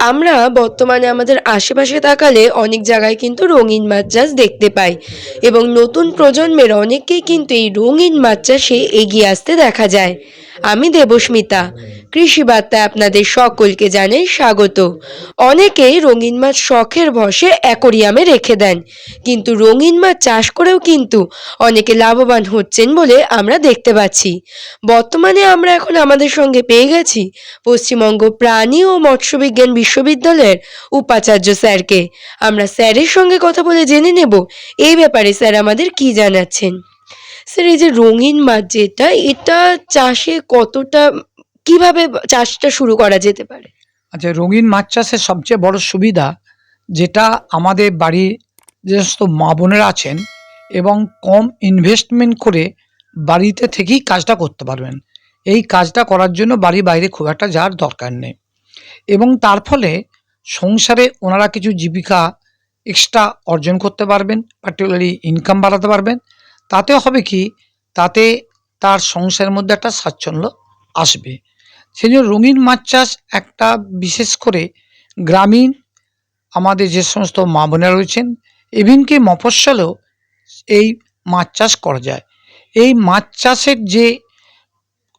আমরা বর্তমানে আমাদের আশেপাশে তাকালে অনেক জায়গায় কিন্তু রঙিন মাছ চাষ দেখতে পাই। এবং নতুন প্রজন্মের অনেককেই কিন্তু এই রঙিন মাছ চাষে এগিয়ে আসতে দেখা যায়। আমি দেবস্মিতা। কৃষি বার্তায় আপনাদের সকলকে জানাই স্বাগত। অনেকেই রঙিন মাছ শখের বশে অ্যাকোরিয়ামে রেখে দেন। কিন্তু রঙিন মাছ চাষ করেও কিন্তু অনেকে লাভবান হচ্ছেন বলে আমরা দেখতে পাচ্ছি। বর্তমানে আমরা এখন আমাদের সঙ্গে পেয়ে গেছি পশ্চিমবঙ্গ প্রাণী ও মৎস্যবিজ্ঞান বিশ্ববিদ্যালয়ের উপাচার্য স্যারকে। আমরা স্যারের সঙ্গে কথা বলে জেনে নেব। এই ব্যাপারে স্যার আমাদের কি জানাচ্ছেন? স্যার, এই যে রঙিন মাছ যেটা, এটা চাষে কতটা কীভাবে চাষটা শুরু করা যেতে পারে? আচ্ছা রঙিন মাছ চাষের সবচেয়ে বড় সুবিধা যেটা আমাদের বাড়ির যে সমস্ত মা বোনেরা আছেন এবং কম ইনভেস্টমেন্ট করে বাড়িতে থেকেই কাজটা করতে পারবেন। এই কাজটা করার জন্য বাড়ি বাইরে খুব একটা যাওয়ার দরকার নেই। এবং তার ফলে সংসারে ওনারা কিছু জীবিকা এক্সট্রা অর্জন করতে পারবেন পার্টিকুলারলি ইনকাম বাড়াতে পারবেন। তাতে হবে কি? তাতে তার সংসারের মধ্যে একটা স্বাচ্ছন্দ্য আসবে। সেই জন্য রঙিন মাছ চাষ একটা বিশেষ করে গ্রামীণ আমাদের যে সমস্ত মা বোনেরা রয়েছেন, এভিনকি মফস্বলেও এই মাছ চাষ করা যায়। এই মাছ চাষের যে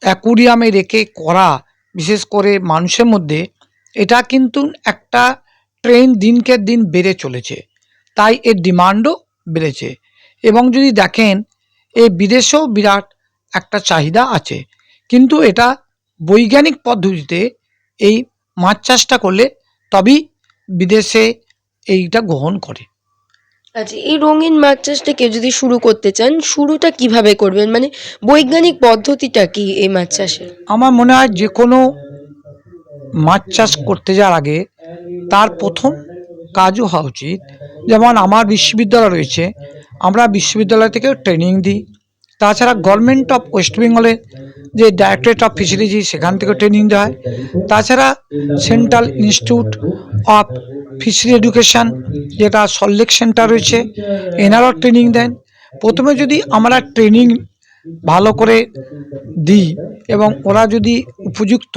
অ্যাকুরিয়ামে রেখে করা, বিশেষ করে মানুষের মধ্যে, এটা কিন্তু একটা ট্রেন দিনকে দিন বেড়ে চলেছে। তাই এর ডিমান্ডও বেড়েছে। এবং যদি দেখেন, এ বিদেশেও বিরাট একটা চাহিদা আছে। কিন্তু এটা বৈজ্ঞানিক পদ্ধতিতে এই মাছ চাষটা করলে তবেই বিদেশে এইটা গ্রহণ করে। আচ্ছা এই রঙিন মাছ চাষটা কেউ যদি শুরু করতে চান শুরুটা কীভাবে করবেন? মানে বৈজ্ঞানিক পদ্ধতিটা কি এই মাছ চাষের? আমার মনে হয় যে কোনো মাছ চাষ করতে যাওয়ার আগে তার প্রথম কাজও হওয়া উচিত। যেমন আমার বিশ্ববিদ্যালয় রয়েছে আমরা বিশ্ববিদ্যালয় থেকে ট্রেনিং দিই। তাছাড়া গভর্নমেন্ট অফ ওয়েস্ট বেঙ্গলের যে ডাইরেক্টরেট অফ ফিশারিজি সেখান থেকে ট্রেনিং দেওয়া হয়। তাছাড়া central institute of fishery education যেটা সল্লেক সেন্টার রয়েছে, এনারাও ট্রেনিং দেন। প্রথমে যদি আমরা ট্রেনিং ভালো করে দিই এবং ওরা যদি উপযুক্ত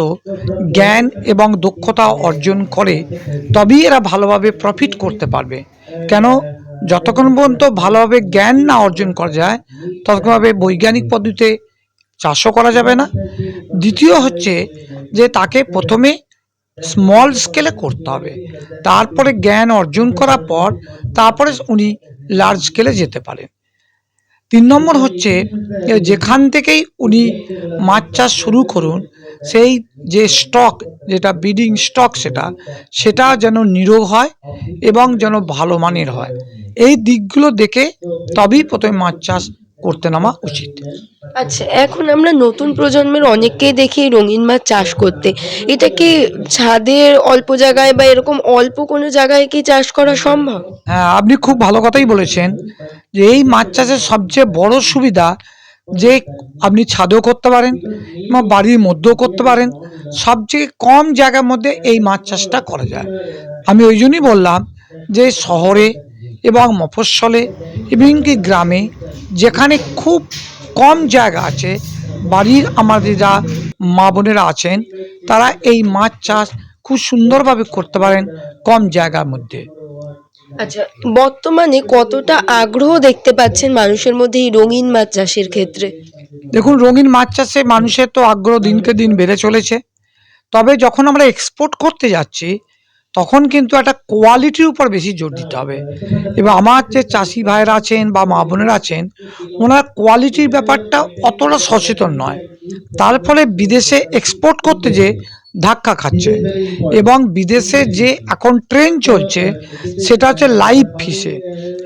জ্ঞান এবং দক্ষতা অর্জন করে, তবেই এরা ভালোভাবে প্রফিট করতে পারবে। কেন? যতক্ষণ পর্যন্ত ভালোভাবে জ্ঞান না অর্জন করা যায় ততক্ষণভাবে বৈজ্ঞানিক পদ্ধতিতে চাষও করা যাবে না। দ্বিতীয় হচ্ছে যে তাকে প্রথমে স্মল স্কেলে করতে হবে। তারপরে জ্ঞান অর্জন করার পর তারপরে উনি লার্জ স্কেলে যেতে পারেন। তিন নম্বর হচ্ছে যেখান থেকেই উনি মাছ চাষ শুরু করুন, সেই যে স্টক যেটা ব্রিডিং স্টক সেটা সেটা যেন নিরোগ হয় এবং যেন ভালো মানের হয়। এই দিকগুলো দেখে তবেই প্রথমে মাছ চাষ করতে নামা উচিত। আচ্ছা এখন আমরা নতুন প্রজন্মের অনেককেই দেখি রঙিন মাছ চাষ করতে। এটা কি ছাদের অল্প জায়গায় বা এরকম অল্প কোনো জায়গায় কি চাষ করা সম্ভব? হ্যাঁ আপনি খুব ভালো কথাই বলেছেন যে এই মাছ চাষের সবচেয়ে বড় সুবিধা যে আপনি ছাদেও করতে পারেন বা বাড়ির মধ্যেও করতে পারেন সবচেয়ে কম জায়গার মধ্যে এই মাছ চাষটা করা যায়। আমি ওই জন্যই বললাম যে শহরে এবং মফস্বলে এবং কি গ্রামে যেখানে খুব কম জায়গা আছে বাড়ির আমাদের যা মা বোনেরা আছেন তারা এই মাছ চাষ খুব সুন্দরভাবে করতে পারেন কম জায়গার মধ্যে। আচ্ছা বর্তমানে কতটা আগ্রহ দেখতে পাচ্ছেন মানুষের মধ্যে এই রঙিন মাছ চাষের ক্ষেত্রে? দেখুন রঙিন মাছ চাষে মানুষের তো আগ্রহ দিনকে দিন বেড়ে চলেছে। তবে যখন আমরা এক্সপোর্ট করতে যাচ্ছি তখন কিন্তু একটা কোয়ালিটির উপর বেশি জোর দিতে হবে। এবং আমার যে চাষি ভাইয়েরা আছেন বা মা বোনেরা আছেন, ওনারা কোয়ালিটির ব্যাপারটা অতটা সচেতন নয়। তার ফলে বিদেশে এক্সপোর্ট করতে যে ধাক্কা খাচ্ছে। এবং বিদেশে যে এখন ট্রেন চলছে, সেটা হচ্ছে লাইভ ফিশে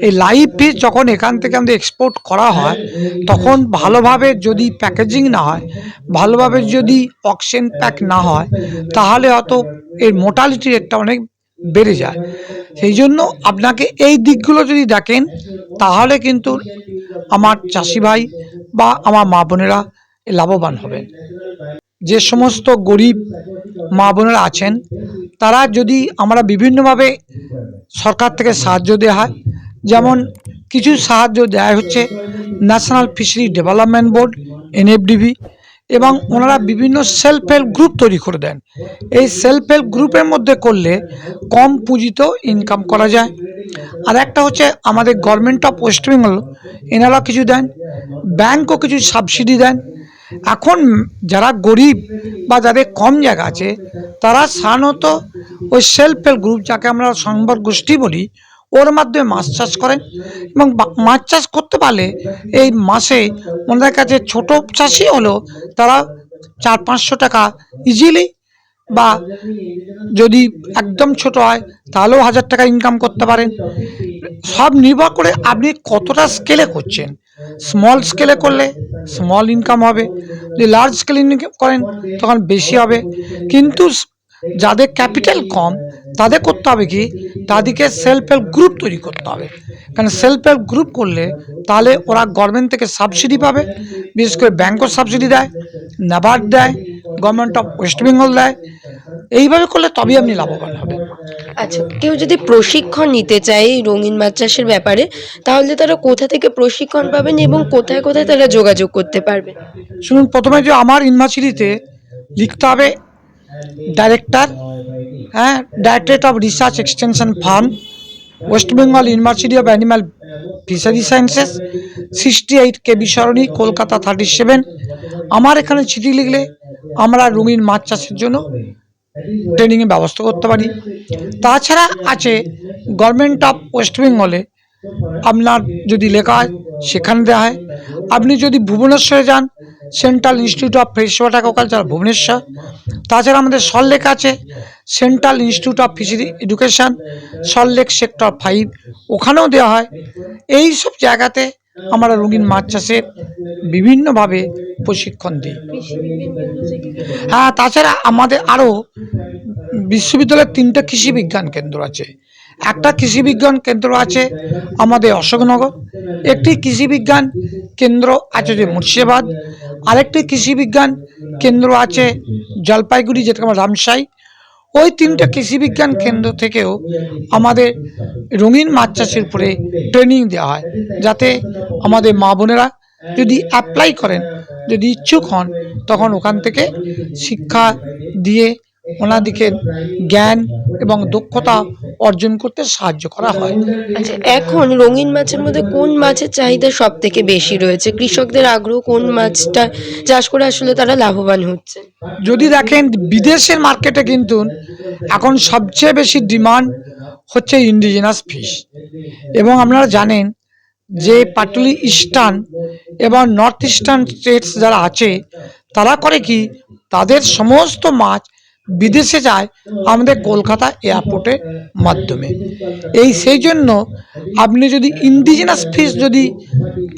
এই লাইভ ফিশ যখন এখান থেকে আমাদের এক্সপোর্ট করা হয়, তখন ভালোভাবে যদি প্যাকেজিং না হয়, ভালোভাবে যদি অক্সিজেন প্যাক না হয়, তাহলে হয়তো এর মোটালিটি রেটটা অনেক বেড়ে যায়। সেই জন্য আপনাকে এই দিকগুলো যদি দেখেন, তাহলে কিন্তু আমার চাষি ভাই বা আমার মা বোনেরা লাভবান হবেন। যে সমস্ত গরিব মা বোনেরা আছেন, তারা যদি আমরা বিভিন্নভাবে সরকার থেকে সাহায্য দেওয়া হয়, যেমন কিছু সাহায্য দেওয়া হচ্ছে national fishery development board NFDB এবং ওনারা বিভিন্ন সেলফ হেল্প গ্রুপ তৈরি করে দেন। এই সেলফ হেল্প গ্রুপের মধ্যে করলে কম পুঁজিতেও ইনকাম করা যায়। আর একটা হচ্ছে আমাদের গভর্নমেন্ট অফ ওয়েস্ট বেঙ্গল এনারা কিছু দেন ব্যাংকও কিছু সাবসিডি দেন। এখন যারা গরিব বা যাদের কম জায়গা আছে, তারা সাধারণত ওই সেলফ হেল্প গ্রুপ যাকে আমরা সংবাদ গোষ্ঠী বলি, ওর মাধ্যমে মাছ চাষ করেন এবং মাছ চাষ করতে পারলে এই মাসে ওনাদের কাছে ছোট চাষি হলেও তারা চার পাঁচশো টাকা ইজিলি বা যদি একদম ছোট হয়, তাহলেও হাজার টাকা ইনকাম করতে পারেন। সব নির্ভর করে আপনি কতটা স্কেলে করছেন। স্মল স্কেলে করলে স্মল ইনকাম হবে। যদি লার্জ স্কেল ইনকাম করেন, তখন বেশি হবে। কিন্তু যাদের ক্যাপিটাল কম, তাদের করতে হবে কি? তাদেরকে সেলফ হেল্প গ্রুপ তৈরি করতে হবে। কারণ সেলফ হেল্প গ্রুপ করলে তাহলে ওরা গভর্নমেন্ট থেকে সাবসিডি পাবে। বিশেষ করে ব্যাঙ্কও সাবসিডি দেয় নাবার্ড দেয় গভর্নমেন্ট অফ ওয়েস্ট বেঙ্গল দেয়। এইভাবে করলে তবেই আপনি লাভবান হবেন। আচ্ছা কেউ যদি প্রশিক্ষণ নিতে চায় রঙিন মাছ চাষের ব্যাপারে তাহলে তারা কোথা থেকে প্রশিক্ষণ পাবেন এবং কোথায় কোথায় তারা যোগাযোগ করতে পারবে? শুনুন প্রথমে যে আমার ইউনিভার্সিটিতে লিখতে হবে ডাইরেক্টর হ্যাঁ directorate of research extension farm West Bengal university of animal fishery sciences sixty eight K বিসরণী Kolkata thirty seven. আমার এখানে চিঠি লিখলে আমরা রঙিন মাছ চাষের জন্য ট্রেনিংয়ের ব্যবস্থা করতে পারি। তাছাড়া আছে গভর্নমেন্ট অফ ওয়েস্ট বেঙ্গলে আপনার যদি লেখা হয়, সেখানে দেওয়া হয়। আপনি যদি ভুবনেশ্বরে যান central institute of fresh water Bhubaneswar. তাছাড়া আমাদের সল্টলেক আছে central institute of fishery education Salt Lake sector five ওখানেও দেওয়া হয়। এই সব জায়গাতে আমরা রঙিন মাছ চাষের বিভিন্নভাবে প্রশিক্ষণ দিই। হ্যাঁ তাছাড়া আমাদের আরও বিশ্ববিদ্যালয়ের তিনটে কৃষি বিজ্ঞান কেন্দ্র আছে। একটা কৃষি বিজ্ঞান কেন্দ্র আছে আমাদের অশোকনগর, একটি কৃষি বিজ্ঞান কেন্দ্র আছে যে মুর্শিদাবাদ, আরেকটি কৃষি বিজ্ঞান কেন্দ্র আছে জলপাইগুড়ি যেটা আমার রামসাই ওই তিনটা কৃষি বিজ্ঞান কেন্দ্র থেকেও আমাদের রঙিন মাছ চাষের উপরে ট্রেনিং দেওয়া হয়, যাতে আমাদের মা বোনেরা যদি অ্যাপ্লাই করেন, যদি ইচ্ছুক হন, তখন ওখান থেকে শিক্ষা দিয়ে ওনাদিকে জ্ঞান এবং দক্ষতা অর্জন করতে সাহায্য করা হয়। আচ্ছা এখন রঙিন মাছের মধ্যে কোন মাছের চাহিদা সব থেকে বেশি রয়েছে? কৃষকদের আগ্রহ কোন মাছটা চাষ করে আসলে তারা লাভবান হচ্ছে? যদি দেখেন বিদেশের মার্কেটে কিন্তু এখন সবচেয়ে বেশি ডিমান্ড হচ্ছে ইন্ডিজিনাস ফিশ এবং আপনারা জানেন যে পাটলি ইস্টার্ন এবং নর্থ ইস্টার্ন স্টেটস যারা আছে তারা করে কি? তাদের সমস্ত মাছ বিদেশে যায়, আমাদের কলকাতা এয়ারপোর্টের মাধ্যমে। এই সেই জন্য আপনি যদি ইন্ডিজিনাস ফিশ যদি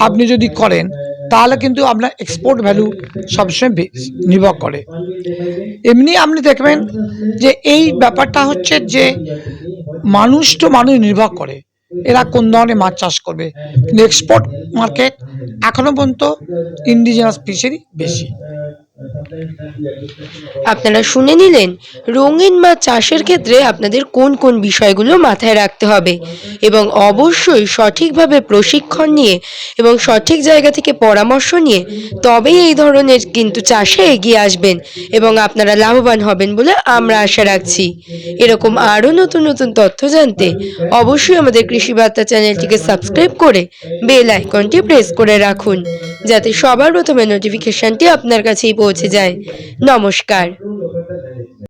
আপনি যদি করেন, তাহলে কিন্তু আপনার এক্সপোর্ট ভ্যালু সবসময় নির্ভর করে। এমনি আপনি দেখবেন যে এই ব্যাপারটা হচ্ছে যে মানুষ তো মানুষ নির্ভর করে, এরা কোন ধরনের মাছ চাষ করবে। এক্সপোর্ট মার্কেট এখনও পর্যন্ত ইন্ডিজিনাস ফিশেরই বেশি। আপনারা শুনে নিলেন, রঙিন মাছ চাষের ক্ষেত্রে আপনাদের কোন কোন বিষয়গুলো মাথায় রাখতে হবে এবং অবশ্যই সঠিকভাবে প্রশিক্ষণ নিয়ে এবং সঠিক জায়গা থেকে পরামর্শ নিয়ে তবেই এই ধরনের কিন্তু চাষে এগিয়ে আসবেন এবং আপনারা লাভবান হবেন বলে আমরা আশা রাখছি। এরকম আরও নতুন নতুন তথ্য জানতে অবশ্যই আমাদের কৃষি বার্তা চ্যানেলটিকে সাবস্ক্রাইব করে বেল আইকনটি প্রেস করে রাখুন, যাতে সবার প্রথমে নোটিফিকেশনটি আপনার কাছেই পৌঁছে যায়। নমস্কার।